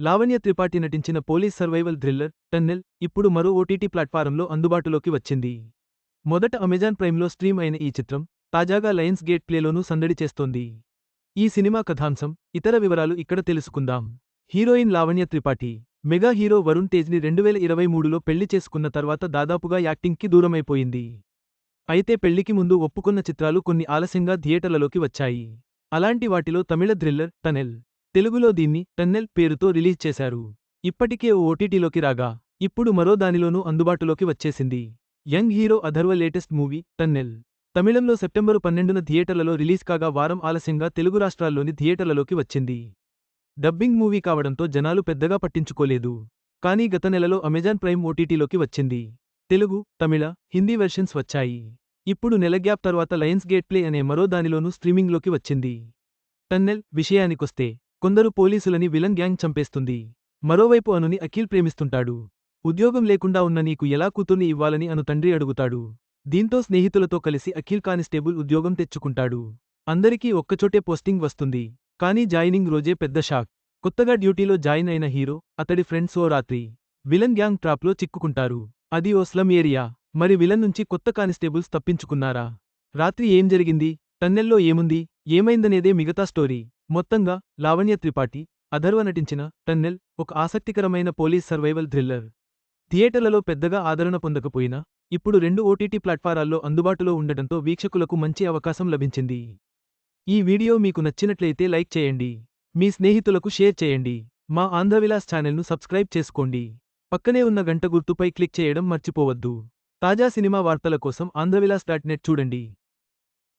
లావణ్య త్రిపాఠి నటించిన police survival thriller tunnel ఇప్పుడు మరో ఓటీటీ ప్లాట్ఫారంలో అందుబాటులోకి వచ్చింది. మొదట అమెజాన్ ప్రైమ్లో స్ట్రీమ్ అయిన ఈ చిత్రం తాజాగా లయన్స్ గేట్ ప్లేలోనూ సందడి చేస్తోంది. ఈ సినిమా కథాంశం ఇతర వివరాలు ఇక్కడ తెలుసుకుందాం. Heroine Lavanya Tripathi mega hero Varun తేజ్ని రెండువేల ఇరవై మూడులో పెళ్ళి చేసుకున్న తర్వాత దాదాపుగా యాక్టింగ్కి దూరమైపోయింది. అయితే పెళ్ళికి ముందు ఒప్పుకున్న చిత్రాలు కొన్ని ఆలస్యంగా థియేటర్లలోకి వచ్చాయి. అలాంటి వాటిలో తమిళ థ్రిల్లర్ టనెల్ తెలుగులో దీన్ని టన్నెల్ పేరుతో రిలీజ్ చేశారు. ఇప్పటికే ఓ ఓటీటీలోకి రాగా ఇప్పుడు మరో దానిలోనూ అందుబాటులోకి వచ్చేసింది. Young hero Atharva latest movie tunnel. తమిళంలో సెప్టెంబరు పన్నెండున థియేటర్లలో రిలీజ్ కాగా వారం ఆలస్యంగా తెలుగు రాష్ట్రాల్లోని థియేటర్లలోకి వచ్చింది. డబ్బింగ్ మూవీ కావడంతో జనాలు పెద్దగా పట్టించుకోలేదు. కానీ గత నెలలో అమెజాన్ ప్రైమ్ ఓటీటీలోకి వచ్చింది. తెలుగు తమిళ హిందీ వెర్షన్స్ వచ్చాయి. ఇప్పుడు నెల గ్యాప్ తర్వాత లయన్స్ గేట్ ప్లే అనే మరో దానిలోనూ స్ట్రీమింగ్లోకి వచ్చింది. టన్నెల్ విషయానికొస్తే కొందరు పోలీసులని విలన్ గ్యాంగ్ చంపేస్తుంది. మరోవైపు అనుని అఖిల్ ప్రేమిస్తుంటాడు. ఉద్యోగం లేకుండా ఉన్న నీకు ఎలా కూతుర్ని ఇవ్వాలని అను తండ్రి అడుగుతాడు. దీంతో స్నేహితులతో కలిసి అఖిల్ కానిస్టేబుల్ ఉద్యోగం తెచ్చుకుంటాడు. అందరికీ ఒక్కచోటే పోస్టింగ్ వస్తుంది. కానీ జాయినింగ్ రోజే పెద్ద షాక్. కొత్తగా డ్యూటీలో జాయిన్ అయిన హీరో అతడి ఫ్రెండ్స్ ఓ రాత్రి విలన్ గ్యాంగ్ ట్రాప్లో చిక్కుకుంటారు. అది ఓ స్లమ్ ఏరియా. మరి విలన్ నుంచి కొత్త కానిస్టేబుల్స్ తప్పించుకున్నారా? రాత్రి ఏం జరిగింది? టన్నెల్లో ఏముంది? ఏమైందనేదే మిగతా స్టోరీ. మొత్తంగా లావణ్య త్రిపాఠి అధర్వ నటించిన టన్నెల్ ఒక ఆసక్తికరమైన పోలీస్ సర్వైవల్ థ్రిల్లర్. థియేటర్లలో పెద్దగా ఆదరణ పొందకపోయినా ఇప్పుడు రెండు ఓటీటీ ప్లాట్ఫారాల్లో అందుబాటులో ఉండటంతో వీక్షకులకు మంచి అవకాశం లభించింది. ఈ వీడియో మీకు నచ్చినట్లయితే లైక్ చేయండి. మీ స్నేహితులకు షేర్ చేయండి. మా ఆంధ్రవిలాస్ ఛానల్ను సబ్స్క్రైబ్ చేసుకోండి. పక్కనే ఉన్న గంట గుర్తుపై క్లిక్ చేయడం మర్చిపోవద్దు. తాజా సినిమా వార్తల కోసం ఆంధ్రవిలాస్ డాట్ నెట్ చూడండి.